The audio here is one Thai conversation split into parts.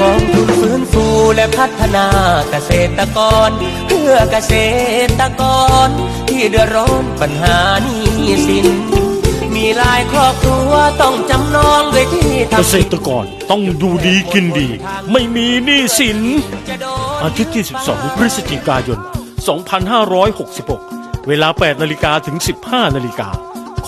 กองทุนฟื้นฟูและพัฒนาเกษตรกร เพื่อเกษตรกร ที่เดือดร้อนปัญหานี้สิน มีหลายครอบครัวต้องจำนองด้วยที่เกทำษตรกรต้องดูดีกินดี ไม่มีหนี้สิน จะโดน อาทิตย์ที่ 12 พฤศจิกายน 2566 เวลา 8 นาฬิกาถึง 15 นาฬิกา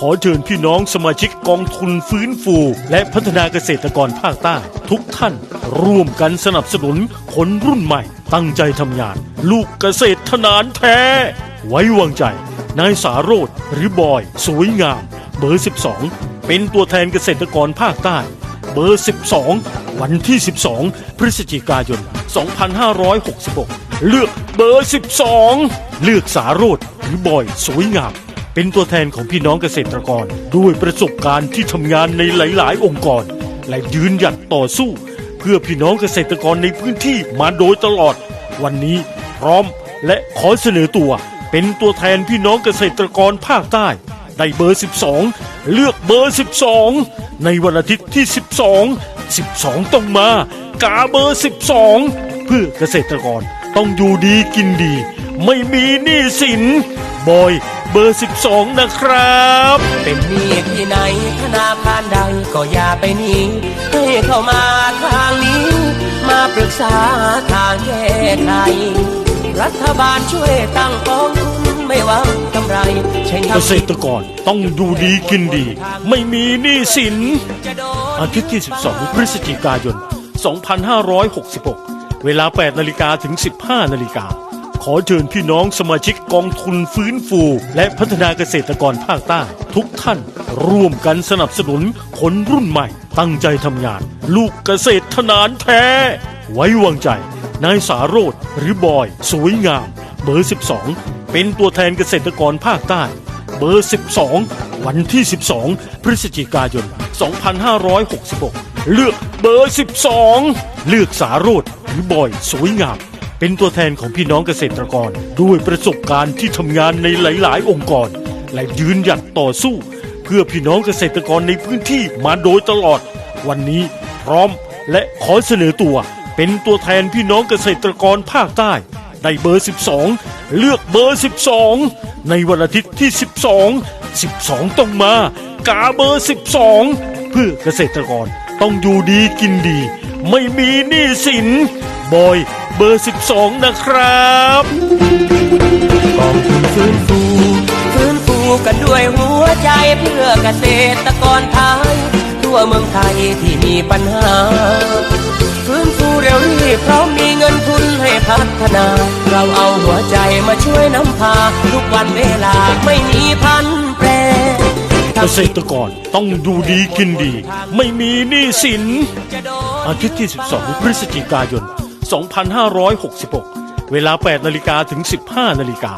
ขอเชิญพี่น้องสมาชิกกองทุนฟื้นฟู และพัฒนาเกษตรกรภาคใต้ ทุกท่านร่วมกันสนับสนุนคนรุ่นใหม่ ตั้งใจทำงาน ลูกเกษตรทนานแท้ ไว้วางใจ นายสาโรธหรือบอย สวยงาม เบอร์ 12 เป็นตัวแทนเกษตรกรภาคใต้เบอร์ 12 วันที่ 12 พฤศจิกายน 2566 เลือกเบอร์ 12 เลือกสาโรธหรือบอยสวยงาม เป็นตัวแทนของพี่น้องเกษตรกร ด้วยประสบการณ์ที่ทำงานในหลาย ๆ องค์กร และยืนหยัดต่อสู้ เพื่อพี่น้องเกษตรกรในพื้นที่มาโดยตลอด วันนี้พร้อมและขอเสนอตัว เป็นตัวแทนพี่น้องเกษตรกรภาคใต้ ได้เบอร์ 12 เลือกเบอร์ 12 ในวันอาทิตย์ที่ 12 12 ต้องมากาเบอร์ 12 เพื่อเกษตรกรต้องอยู่ดีกินดี ไม่มีหนี้สินบอย บอร์ 12 นะครับ เป็นหนี้ที่ไหนธนาคารใดก็อย่าไปหนีให้เข้ามาทางนี้ มาปรึกษาทางแก้ไขรัฐบาลช่วยตั้งกองทุนไม่หวังกำไรใช้เกทำษตรกรต้องดูดีกินดี ไม่มีหนี้สินจะโดนอาทิตย์ที่ 12 พฤศจิกายน 2566 เวลา 8 นาฬิกาถึง 15 นาฬิกา ขอเชิญพี่น้องสมาชิกกองทุนฟื้นฟู และพัฒนาเกษตรกรภาคใต้ ทุกท่านร่วมกันสนับสนุนคนรุ่นใหม่ ตั้งใจทำงาน ลูกเกษตรทนานแท้ ไว้วางใจ นายสาโรธหรือบอย สวยงาม เบอร์ 12 เป็นตัวแทนเกษตรกรภาคใต้ เบอร์ 12 วันที่ 12 พฤศจิกายน 2566 เลือกเบอร์ 12 เลือกสาโรธหรือบอย สวยงาม เป็นตัวแทนของพี่น้องเกษตรกร ด้วยประสบการณ์ที่ทำงานในหลาย ๆ องค์กร และยืนหยัดต่อสู้ เพื่อพี่น้องเกษตรกรในพื้นที่มาโดยตลอด วันนี้พร้อมและขอเสนอตัว เป็นตัวแทนพี่น้องเกษตรกรภาคใต้ได้เบอร์ 12 เลือกเบอร์ 12 ในวันอาทิตย์ที่ 12 12 ต้องมา กาเบอร์ 12 เพื่อเกษตรกรต้องอยู่ดีกินดี ไม่มีหนี้สินบอย เบอร์ 12 นะครับกองทุนฟื้นฟูฟื้นฟูกันด้วยหัวใจเพื่อเกษตรกรไทย ทั่วเมืองไทยที่มีปัญหา ฟื้นฟูเร็วรีบเพราะมีเงินทุนให้พัฒนา เราเอาหัวใจมาช่วยนำพา ทุกวันเวลาไม่มีพันแปรเกษตรกรต้องดูดีกินดี ไม่มีหนี้สินจะโดนอาทิตย์ที่ 12 พฤศจิกายน 2566 เวลา 8 นาฬิกาถึง 15 นาฬิกา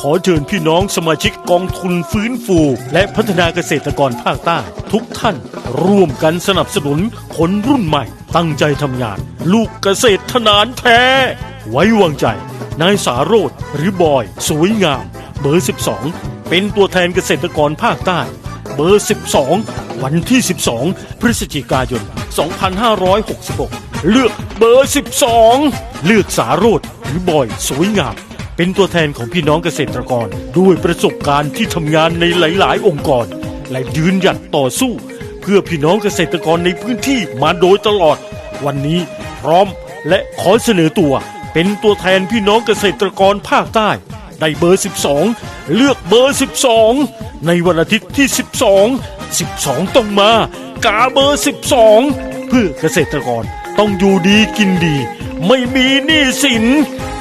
ขอเชิญพี่น้องสมาชิกกองทุนฟื้นฟู และพัฒนาเกษตรกรภาคใต้ ทุกท่านร่วมกันสนับสนุนคนรุ่นใหม่ ตั้งใจทำงาน ลูกเกษตรทนานแท้ ไว้วางใจ นายสาโรธหรือบอย สวยงาม เบอร์ 12 เป็นตัวแทนเกษตรกรภาคใต้เบอร์ 12 วันที่ 12 พฤศจิกายน 2566 เลือกเบอร์ 12 เลือกสาโรธหรือบอยสวยงาม เป็นตัวแทนของพี่น้องเกษตรกร ด้วยประสบการณ์ที่ทำงานในหลาย ๆ องค์กร และยืนหยัดต่อสู้ เพื่อพี่น้องเกษตรกรในพื้นที่มาโดยตลอด วันนี้พร้อมและขอเสนอตัว เป็นตัวแทนพี่น้องเกษตรกรภาคใต้ได้เบอร์ 12 เลือกเบอร์ 12 ในวันอาทิตย์ที่ 12 12 ต้องมา กาเบอร์ 12 เพื่อเกษตรกร ต้องอยู่ดีกินดี ไม่มีหนี้สิน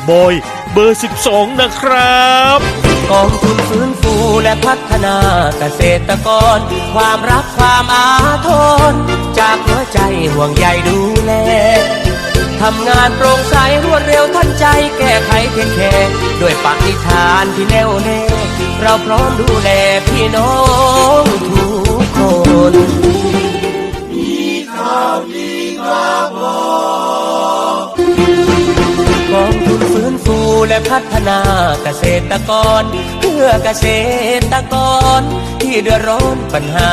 บอยเบอร์ 12 นะครับ กองทุนฟื้นฟูและพัฒนาเกษตรกร ความรักความอาทร จากหัวใจห่วงใยดูแลทำงานโปร่งใสรวดเร็วทันใจแก้ไขเพียงแค่ด้วยปณิธานที่แน่วแน่เราพร้อมดูแลพี่น้องทุกคน มีเรา กองทุนฟื้นฟูและพัฒนาเกษตรกร เพื่อเกษตรกรที่เดือดร้อนปัญหา